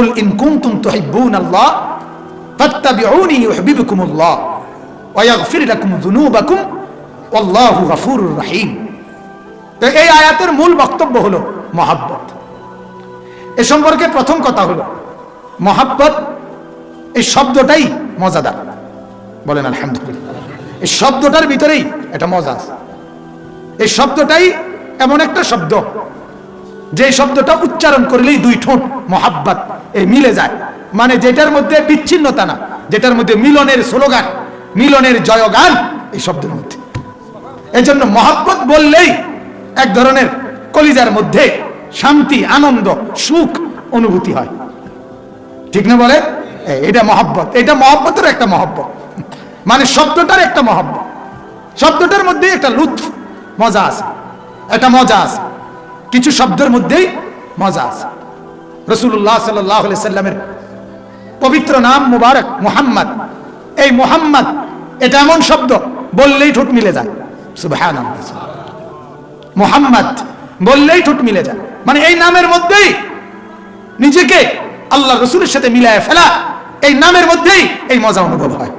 কুল in কুনতুম তুহিব্বুন আল্লাহ ফাত্তাবিউনি ইউহিব্বুকুমুল্লাহ ওয়া ইয়াগফির লাকুম যুনুবাকুম ওয়াল্লাহু গফুরুর তো এই আয়াতের মূল বক্তব্য হলো মহাব্বত। এ সম্পর্কে প্রথম কথা হলো, মহাব্বত এই শব্দটাই মজাদার। বলেন আলহামদুলিল্লাহ। এই শব্দটার ভিতরেই এটা মজা আছে। এই শব্দটাই এমন একটা শব্দ যে শব্দটা উচ্চারণ করলেই দুই ঠোঁট মহাব্বত এই মিলে যায়। মানে যেটার মধ্যে বিচ্ছিন্নতা না, যেটার মধ্যে মিলনের স্লোগান, মিলনের জয়গান, এই শব্দের মধ্যে। এই জন্য মহাব্বত বললেই এক ধরনের কলিজার মধ্যে শান্তি, আনন্দ, সুখ অনুভূতি হয়। ঠিক না বলে? এটা মহাব্বত। এটা মহাব্বতের একটা মহাব্বত। মানে শব্দটার একটা মহাব্বত। শব্দটার মধ্যে একটা লুৎফ, মজা আছে। একটা মজা আছে। কিছু শব্দের মধ্যেই মজা আছে। রসুল্লাহ সাল্লাহ সাল্লামের পবিত্র নাম মুবারক মুহাম্মদ। এই মুহাম্মদ, এটা এমন শব্দ, বললেই ঠোঁট মিলে যায়। সুবহানাল্লাহ। মুহাম্মদ, বললেই ঠোঁট মিলে যায়। মানে এই নামের মধ্যেই নিজেকে আল্লাহ রসুলের সাথে মিলায় ফেলা, এই নামের মধ্যেই এই মজা অনুভব হয়।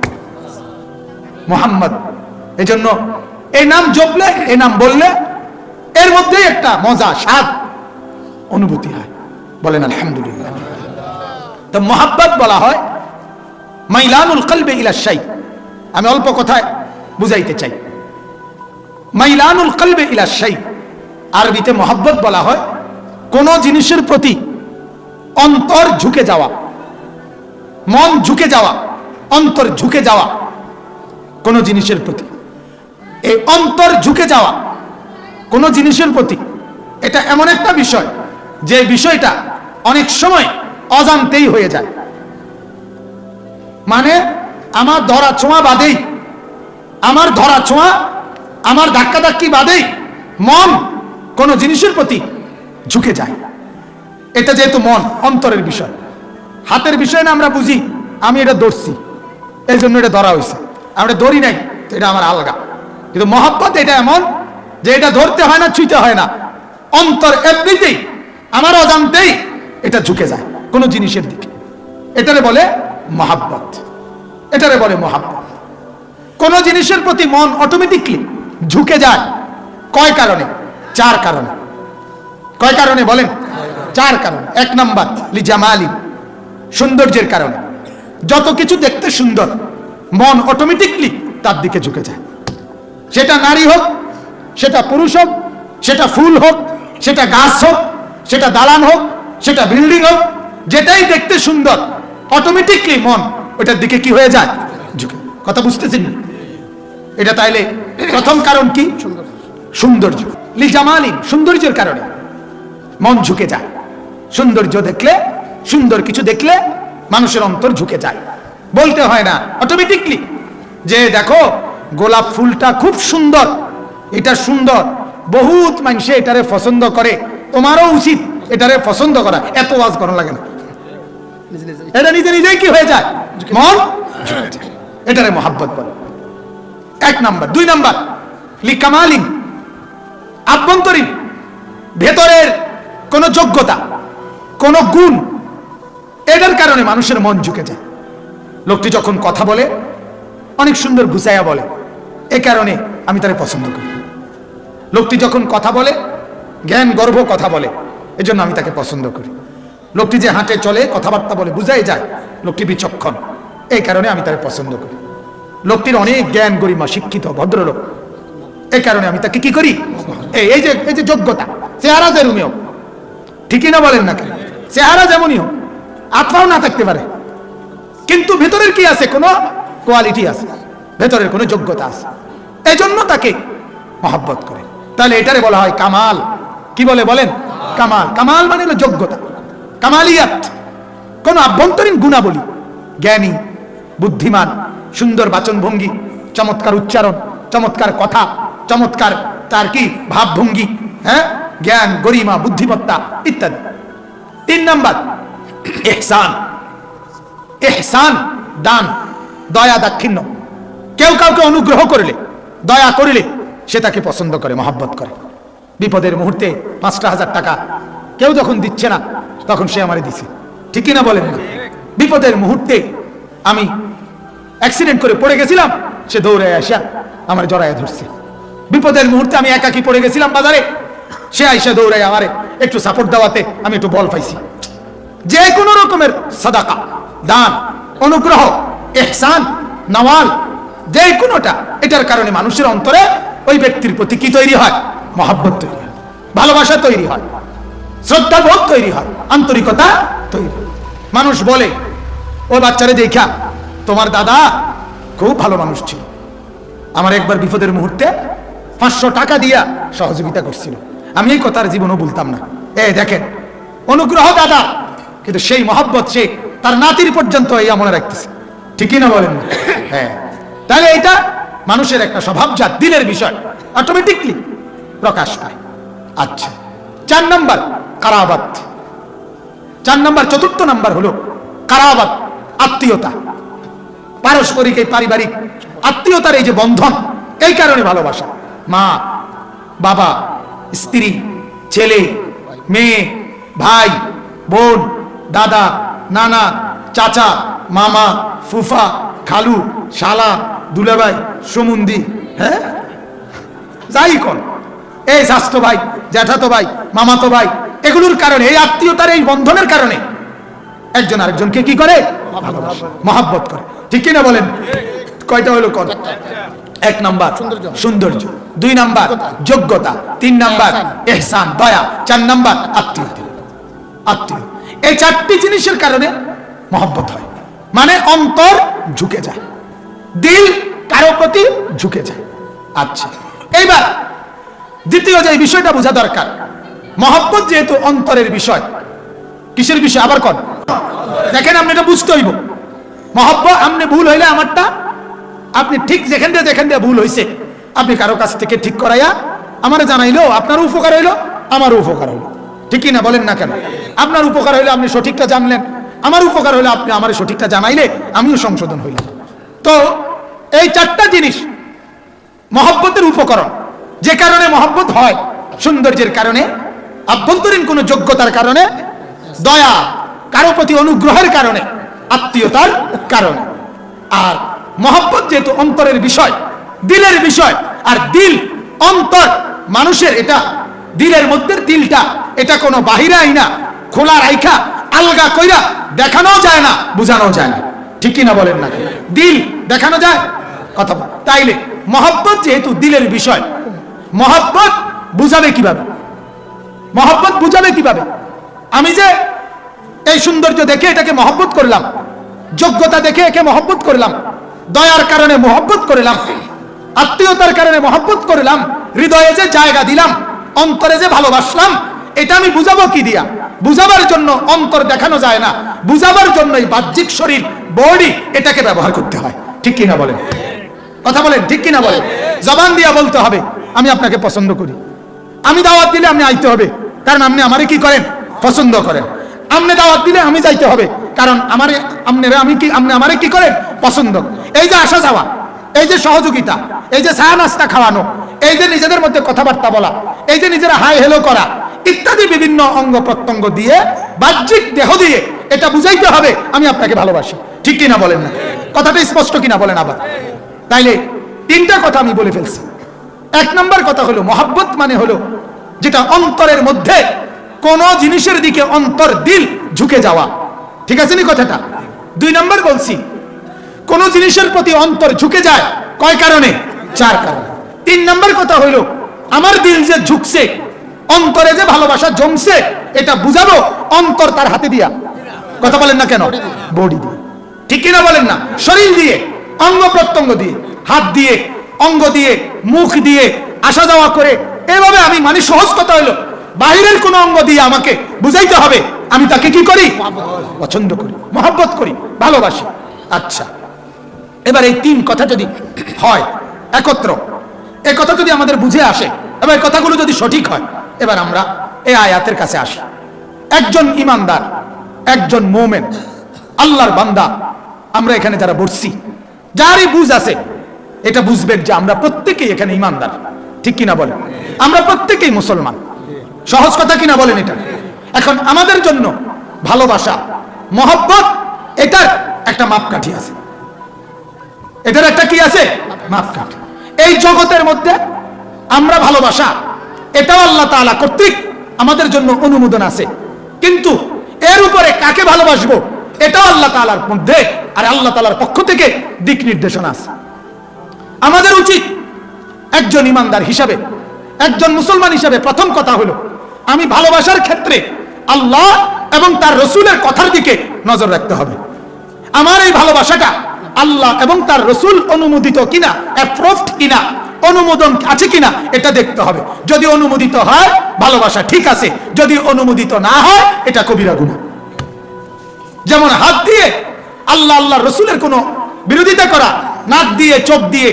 মোহাম্মদ এই জন্য এই নাম জপলে, এই নাম বললে এর মধ্যে একটা মজা, স্বাদ, অনুভূতি হয়। বলেন, আলহামদুলিল্লাহ। তো মোহাব্বত বলা হয়, মাইলানুল কলবে ইলাশাই আমি অল্প কথায় বুঝাইতে চাই। মাইলানুল কলবে ইলাশাই আরবিতে মোহাব্বত বলা হয়, কোন জিনিসের প্রতি অন্তর ঝুঁকে যাওয়া, মন ঝুঁকে যাওয়া, অন্তর ঝুঁকে যাওয়া, কোন জিনিসের প্রতি। এই অন্তর ঝুঁকে যাওয়া কোন জিনিসের প্রতি। এটা এমন একটা বিষয় যে বিষয়টা অনেক সময় অজান্তেই হয়ে যায়। মানে আমার ধরা ছোঁয়া বাদেই, আমার ধরা ছোঁয়া, আমার ধাক্কা ধাক্কি বাদেই মন কোন জিনিসের প্রতি ঝুঁকে যায়। এটা যেহেতু মন, অন্তরের বিষয়। হাতের বিষয় না আমরা বুঝি, আমি এটা ধরছি। এই জন্য এটা ধরা হয়েছে। আমরা ধরি নাই এটা আমার আলগা। কিন্তু মহাব্বত এটা এমন যে এটা ধরতে হয় না ছুঁতে হয় না। অন্তর এমনিতেই আমার অজান্তেই এটা ঝুঁকে যায় কোনো জিনিসের দিকে। এটারে বলে মহাব্বত। এটারে বলে মহাব্বত। কোন জিনিসের প্রতি মন অটোমেটিকলি ঝুঁকে যায়। কয় কারণে? চার কারণে। কয় কারণে বলেন? চার কারণ। এক নাম্বার, লি জামালি, সৌন্দর্যের কারণে। যত কিছু দেখতে সুন্দর, মন অটোমেটিকলি তার দিকে ঝুঁকে যায়। সেটা নারী হোক সেটা পুরুষ হোক, সেটা ফুল হোক, সেটা গাছ হোক, সেটা দালান হোক, সেটা বিল্ডিং হোক, যেটাই দেখতে সুন্দর অটোমেটিকলি মন ওটার দিকে কি হয়ে যায়? কথা বুঝতেছেন এটা তাইলে প্রথম কারণ কি? সৌন্দর্য। লি জামালি সৌন্দর্যের কারণে মন ঝুঁকে যায়। সৌন্দর্য দেখলে, সুন্দর কিছু দেখলে মানুষের অন্তর ঝুঁকে যায়। বলতে হয় না অটোমেটিকলি যে দেখো গোলাপ ফুলটা খুব সুন্দর এটা সুন্দর। বহুত মানুষে এটারে পছন্দ করে। তোমারও উচিত এটারে পছন্দ করা। এত ওয়াজ করা লাগে না। এটা নিজে নিজেই কি হয়ে যায়? মন? এটারে মহাব্বত বলে। এক নাম্বার। দুই নাম্বার। লিকামালিন আভ্যন্তরীণ। ভেতরের কোন যোগ্যতা, কোন গুণ, এটার কারণে মানুষের মন ঝুঁকে যায়। লোকটি যখন কথা বলে, অনেক সুন্দর গুছাইয়া বলে, এ কারণে আমি তারে পছন্দ করি। লোকটি যখন কথা বলে, জ্ঞান গর্ভ কথা বলে, এজন্য আমি তাকে পছন্দ করি। লোকটি যে হাঁটে চলে, কথাবার্তা বলে, বুঝাই যায়, লোকটি বিচক্ষণ। এই কারণে আমি তাকে পছন্দ করি। লোকটির অনেক জ্ঞান গরিমা, শিক্ষিত, ভদ্রলোক। এই কারণে আমি তাকে কি করি? এই যে এই যে যোগ্যতা, চেহারা যেরুমি হোক, ঠিকই না বলেন না কেন? চেহারা যেমনই হোক, আত্মাও না থাকতে পারে। কিন্তু ভেতরের কি আছে? কোনো কোয়ালিটি আছে, ভেতরের কোনো যোগ্যতা আছে। এই জন্য তাকে মহাব্বত করে। তাহলে এটারে বলা হয় কামাল। কি বলে বলেন? কামাল। কামাল মানে হলো যোগ্যতা। কামালিয়াত। কোন আভ্যন্তরীণ গুণাবলী। জ্ঞানী, বুদ্ধিমান, সুন্দর বাচনভঙ্গি, চমৎকার উচ্চারণ, চমৎকার কথা, চমৎকার তার কি? ভাবভঙ্গি হ্যাঁ? জ্ঞান, গরিমা, বুদ্ধিমত্তা ইত্যাদি। তিন নাম্বার, এহসান। এহসান, দান, দয়া, দাক্ষিণ্য। কেউ কাউকে অনুগ্রহ করলে, দয়া করিলে সে তাকে পছন্দ করে, মহাব্বত করে। বিপদের মুহূর্তে পাঁচটা হাজার টাকা কেউ যখন দিচ্ছে না, তখন সে আমারে দিছে। ঠিক কিনা বলেন বিপদের মুহূর্তে আমি অ্যাক্সিডেন্ট করে পড়ে গেছিলাম, সে দৌড়ে আসা আমার জড়ায় ধরছে। বিপদের মুহূর্তে আমি একাকি পড়ে গেছিলাম বাজারে, সে আইসা দৌড়ায় আমারে একটু সাপোর্ট দেওয়াতে আমি একটু বল পাইছি। যে কোনো রকমের সাদাকা, দান, অনুগ্রহ, এহসান, নওয়াল, যে কোনোটা, এটার কারণে মানুষের অন্তরে ওই ব্যক্তির প্রতি কি তৈরি হয়? মহাব্বত তৈরি হয়। ভালোবাসা তৈরি হয়। শ্রদ্ধাবোধ তৈরি হয়। আন্তরিকতা তৈরি মানুষ বলে, ও বাচ্চারে দেখা, তোমার দাদা খুব ভালো মানুষ ছিল। আমার একবার বিপদের মুহূর্তে পাঁচশো টাকা দিয়া সহযোগিতা করছিল। আমি এই কথার জীবনও বলতাম না। এ, দেখেন, অনুগ্রহ দাদা, কিন্তু সেই মহব্বত সে তার নাতির পর্যন্ত এই মনে রাখতেছে। ঠিকই না বলেন? হ্যাঁ। তাহলে এটা মানুষের একটা স্বভাবজাত দিলের বিষয় অটোমেটিকলি প্রকাশ পায়। আচ্ছা চার নাম্বার, কারাবাত। চার নাম্বার, চতুর্থ নাম্বার হলো কারাবাত, আত্মীয়তা। পারস্পরিক এই পারিবারিক আত্মীয়তার এই যে বন্ধন, এই কারণে ভালোবাসা। মা, বাবা, স্ত্রী, ছেলে, মেয়ে, ভাই, বোন, দাদা, নানা, চাচা মামা, ফুফা, খালু, শালা, দুলাভাই, সমুন্দি হ্যাঁ? যাই কর এই স্বাস্থ্য ভাই, জ্যাঠাতো ভাই, মামাতো ভাই, এগুলোর কারণে, এই আত্মীয়তার এই বন্ধনের কারণে একজন আরেকজনকে কি করে? মহাব্বত করে। ঠিক কিনা বলেন? কয়টা হলো কর এক নাম্বার, সৌন্দর্য। দুই নাম্বার, যোগ্যতা। তিন নাম্বার, এহসান, দয়া। চার নাম্বার, আত্মীয়তা। আত্মীয়। এই চারটি জিনিসের কারণে মহব্বত হয়। মানে অন্তর ঝুঁকে যায়। দিল কারও প্রতি ঝুঁকে যায়। আচ্ছা এইবার দ্বিতীয় যে বিষয়টা বোঝা দরকার, মহব্বত যেহেতু অন্তরের বিষয়, কিসের বিষয়? আবার কর। দেখেন আপনি এটা বুঝতে হইব। মহব্বত, আপনি ভুল হইলে আমারটা, আপনি ঠিক যেখান দিয়ে যেখান দিয়ে ভুল হইছে, আপনি কারও কাছ থেকে ঠিক করাইয়া আমারে জানাইলো, আপনার উপকার হইল, আমারও উপকার হইল। ঠিকই না বলেন না কেন? আপনার উপকার হইলে আপনি সঠিকটা জানলেন। আমার উপকার হলে আপনি আমার সঠিকটা জানাইলে, আমিও সংশোধন হইলাম। তো এই চারটা জিনিস মহব্বতের উপকরণ। যে কারণে মহব্বত হয়, সৌন্দর্যের কারণে, আভ্যন্তরীণ কোনো যোগ্যতার কারণে, দয়া কারও প্রতি অনুগ্রহের কারণে, আত্মীয়তার কারণে। আর মহব্বত যেহেতু অন্তরের বিষয়, দিলের বিষয়, আর দিল অন্তর মানুষের এটা, দিলের মধ্যে দিলটা, এটা কোনো বাহিরে আইনা, খোলা রাইখা আলগা কইরা দেখানো যায় না বোঝানো যায় না। ঠিক কি না বলেন না দিল দেখানো যায়? কথা। তাইলে মহব্বত যেহেতু দিলের বিষয়, মহব্বত বুঝাবে কীভাবে? মহব্বত বুঝাবে কীভাবে? আমি যে এই সৌন্দর্য দেখে এটাকে মহব্বত করলাম, যোগ্যতা দেখে একে মহব্বত করলাম, দয়ার কারণে মহব্বত করলাম, আত্মীয়তার কারণে মহব্বত করলাম, হৃদয়ে যে জায়গা দিলাম, অন্তরে যে ভালোবাসলাম এটা আমি বুঝাবো কি দিয়া? বুঝাবার জন্য অন্তর দেখানো যায় না। বুঝাবার জন্য এই বাহ্যিক শরীর বডি এটাকে ব্যবহার করতে হয়। ঠিক কিনা বলেন? কথা বলেন, ঠিক কিনা বলেন? জবান দিয়া বলতে হবে, আমি আপনাকে পছন্দ করি। আমি দাওয়াত দিলে আপনি আইতে হবে, কারণ আপনি আমারে কি করেন? পছন্দ করেন। আপনি দাওয়াত দিলে আমি যাইতে হবে, কারণ আমারে, আপনারা আমি কি, আপনি আমারে কি করেন? পছন্দ। এই যে আসা যাওয়া, এই যে সহযোগিতা, এই যে চা নাস্তা খাওয়ানো, এই যে নিজেদের মধ্যে কথাবার্তা বলা, এই যে নিজেরা হাই হেলো করা ইত্যাদি বিভিন্ন অঙ্গ প্রত্যঙ্গ দিয়ে, বাহ্যিক দেহ দিয়ে এটা বুঝাইতে হবে, আমি আপনাকে ভালোবাসি। ঠিক কিনা বলেন না? কথাটা স্পষ্ট কিনা বলেন আবার? তাইলে তিনটা কথা আমি বলে ফেলছি। এক নম্বর কথা হলো, মহাব্বত মানে হলো যেটা অন্তরের মধ্যে কোন জিনিসের দিকে অন্তর দিল ঝুঁকে যাওয়া। ঠিক আছে নি কথাটা? দুই নম্বর বলছি, কোন জিনিসের প্রতি অন্তর ঝুঁকে যায় কয় কারণে? চার কারণে। তিন নম্বর কথা হইল আমার দিল যে ঝুঁকছে অন্তরে যে ভালোবাসা জমছে, এটা বুঝাবো, অন্তর তার হাতে দিয়া। কথা বলেন না কেন? বডি দিয়ে। ঠিক কিনা বলেন না? শরীর দিয়ে, অঙ্গ প্রত্যঙ্গ দিয়ে, হাত দিয়ে, অঙ্গ দিয়ে, মুখ দিয়ে, আসা যাওয়া করে, এভাবে আমি মানে সহজ কথা হলো। বাহিরের কোন অঙ্গ দিয়ে আমাকে বুঝাইতে হবে। আমি তাকে কি করি? পছন্দ করি, মহব্বত করি, ভালোবাসি। আচ্ছা এবার এই তিন কথা যদি হয়, একত্র। এই কথা যদি আমাদের বুঝে আসে, এবার এই কথাগুলো যদি সঠিক হয় এবার আমরা এই আয়াতের কাছে আসি। একজন ইমানদার, একজন মোমেন, আল্লাহর বান্দা, আমরা এখানে যারা বসছি, যারই বুঝ আছে, এটা বুঝবেন যে আমরা প্রত্যেকেই এখানে ইমানদার। ঠিক কিনা বলেন? আমরা প্রত্যেকেই মুসলমান। সহজ কথা কিনা বলেন এটা? এখন আমাদের জন্য ভালোবাসা, মহব্বত, এটার একটা মাপকাঠি আছে। এটার একটা কি আছে? মাপকাঠি। এই জগতের মধ্যে আমরা ভালোবাসা এটাও আল্লাহ তাআলা কর্তৃক আমাদের জন্য অনুমোদন আছে। কিন্তু এর উপরে কাকে ভালোবাসবো? এটাও আল্লাহ তাআলার মধ্যে আর আল্লাহ তাআলার পক্ষ থেকে দিক নির্দেশনা আছে। আমাদের উচিত একজন ইমানদার হিসাবে, একজন মুসলমান হিসাবে প্রথম কথা হলো, আমি ভালোবাসার ক্ষেত্রে আল্লাহ এবং তার রসুলের কথার দিকে নজর রাখতে হবে। আমার এই ভালোবাসাটা আল্লাহ এবং তার রসুল অনুমোদিত কিনা অ্যাপ্রুভড কিনা অনুমোদন আছে কিনা এটা দেখতে হবে। যদি অনুমোদিত হয়, ভালোবাসা ঠিক আছে। যদি অনুমোদিত না হয়, এটা কবিরা গুণা। যেমন হাত দিয়ে আল্লাহ আল্লাহ রসুলের কোনো বিরোধিতা করা, নাক দিয়ে, চোখ দিয়ে,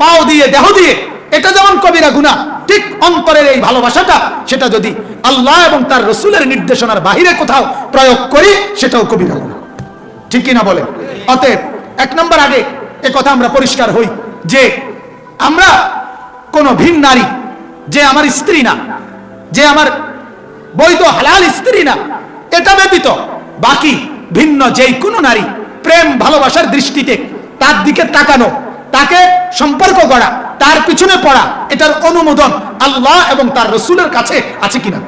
পাও দিয়ে, দেহ দিয়ে, এটা যেমন কবিরা গুণা, ঠিক অন্তরের এই ভালোবাসাটা, সেটা যদি আল্লাহ এবং তার রসুলের নির্দেশনার বাহিরে কোথাও প্রয়োগ করি, সেটাও কবিরা গুণা। ঠিক কিনা বলে অতএব, এক নম্বর আগে এ কথা আমরা পরিষ্কার হই যে আমরা কোনো ভিন নারী, যে আমার স্ত্রী না, যে আমার বৈধ হালাল স্ত্রী না, এটা ব্যতীত বাকি ভিন্ন যেই কোনো নারী প্রেম, ভালোবাসার দৃষ্টিতে তার দিকে তাকানো, তাকে সম্পর্ক করা তার পিছনে পড়া, এটার অনুমোদন আল্লাহ এবং তার রসুলের কাছে আছে কিনা?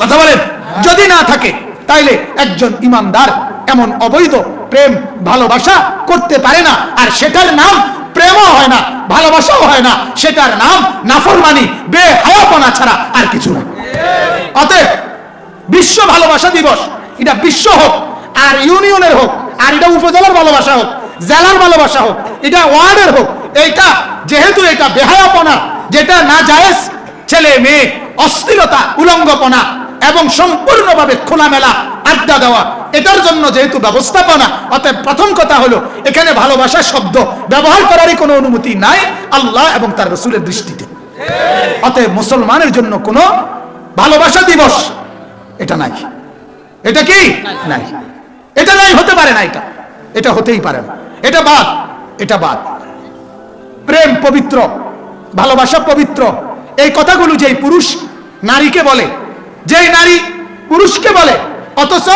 কথা বলেন, যদি না থাকে, তাইলে একজন ইমানদার এমন অবৈধ প্রেম, ভালোবাসা করতে পারে না, আর সেটার নাম প্রেমও হয় না, ভালোবাসাও হয় না। সেটার নাম নাফরমানি, বেহায়াপনা ছাড়া আর কিছু না। অতএব বিশ্ব ভালোবাসা দিবস, এটা বিশ্ব হোক, আর ইউনিয়নের হোক, আর এটা উপজেলার ভালোবাসা হোক, জেলার ভালোবাসা হোক, এটা ওয়ার্ডের হোক, এইটা যেহেতু এটা বেহায়াপনা, যেটা না জায়েজ ছেলে মেয়ে অস্থিরতা উলঙ্গপনা এবং সম্পূর্ণভাবে খোলামেলা আড্ডা দেওয়া এটার জন্য যেহেতু ব্যবস্থাপনা, অতএব প্রথম কথা হলো, এখানে ভালোবাসা শব্দ ব্যবহার করারই কোনো অনুমতি নাই আল্লাহ এবং তার রসুলের দৃষ্টিতে। অতএব মুসলমানের জন্য কোনো ভালোবাসা দিবস এটা নাই। এটা কি? নাই। এটা নাই, হতে পারে না এটা। এটা হতেই পারে না। এটা বাদ এটা বাদ। প্রেম পবিত্র, ভালোবাসা পবিত্র। এই কথাগুলো যেই পুরুষ নারীকে বলে, যেই নারী পুরুষকে বলে, অথচ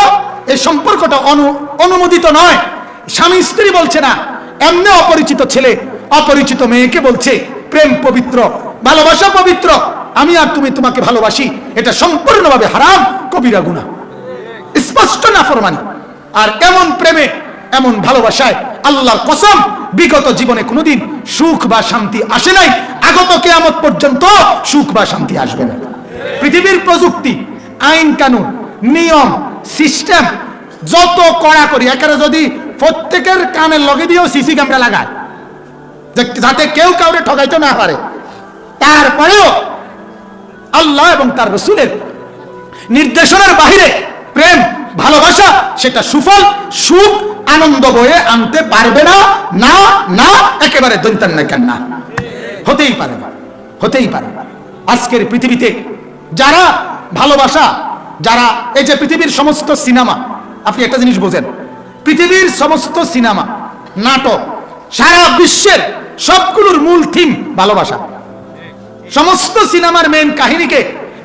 এই সম্পর্কটা অনু, অনুমোদিত নয়। স্বামী স্ত্রী বলছে না, এমনি অপরিচিত ছেলে, অপরিচিত মেয়েকে বলছে, প্রেম পবিত্র, ভালোবাসা পবিত্র, আমি আর তুমি তোমাকে ভালোবাসি, এটা সম্পূর্ণভাবে হারাম, কবিরা গুণা স্পষ্ট না ফরমানি? আর এমন প্রেমে, এমন ভালোবাসায় আল্লাহর কসম, বিগত জীবনে কোনোদিন সুখ বা শান্তি আসে নাই, আগত কেয়ামত পর্যন্ত সুখ বা শান্তি আসবে না। পৃথিবীর প্রযুক্তি, আইন কানুন, নিয়ম সিস্টেম যত কড়া করি, একেবারে যদি প্রত্যেকের কানের লগে দিয়েও সিসি ক্যামেরা লাগায় যাতে কেউ কাউরে ঠকাইতে না পারে। তারপরেও আল্লাহ এবং তার রসুলের নির্দেশনার বাহিরে প্রেম, ভালোবাসা, সেটা সুফল, সুখ, আনন্দ বয়ে আনতে পারবে না না না, একেবারে দন্তান না কেন না। হতেই পারে না, হতেই পারে আজকের পৃথিবীতে যারা ভালোবাসা যারা, এই যে পৃথিবীর সমস্ত সিনেমা, আপনি একটা জিনিস বোঝেন, পৃথিবীর সমস্ত সিনেমা, নাটক, সারা বিশ্বের সবগুলোর মূল থিম ভালোবাসা। সমস্ত সিনেমার মেন কাহিনীকে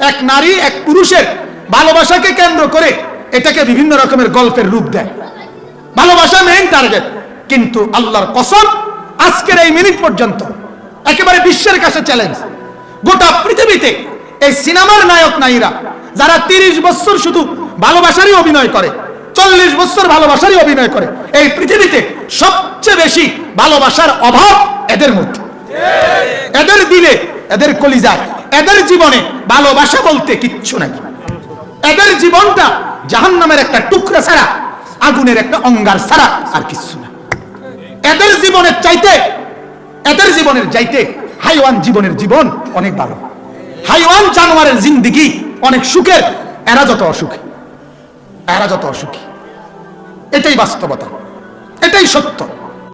এক নারী, এক পুরুষের ভালোবাসাকে কেন্দ্র করে এটাকে বিভিন্ন রকমের গল্পের রূপ দেয়। ভালোবাসা মেন টার্গেট কিন্তু আল্লাহর কসম, আজকের এই মিনিট পর্যন্ত একেবারে বিশ্বের কাছে চ্যালেঞ্জ গোটা পৃথিবীতে এই সিনেমার নায়ক নায়ীরা যারা তিরিশ বছর শুধু ভালোবাসারই অভিনয় করে, চল্লিশ বছর ভালোবাসারই অভিনয় করে, এই পৃথিবীতে সবচেয়ে বেশি ভালোবাসার অভাব এদের মধ্যে। এদের দিলে এদের কলিজায়, এদের জীবনে ভালোবাসা বলতে কিচ্ছু নাই। এদের জীবনটা জাহান্নামের একটা টুকরা ছাড়া, আগুনের একটা অঙ্গার ছাড়া আর কিচ্ছু না। এদের জীবনের চাইতে, এদের জীবনের চাইতে হাইওয়ান জীবনের জীবন অনেক ভালো। হাইওয়ান জানোয়ারের জিন্দিগি অনেক সুখের, এরা যত অসুখী, এরা যত অসুখী। এটাই বাস্তবতা, এটাই সত্য।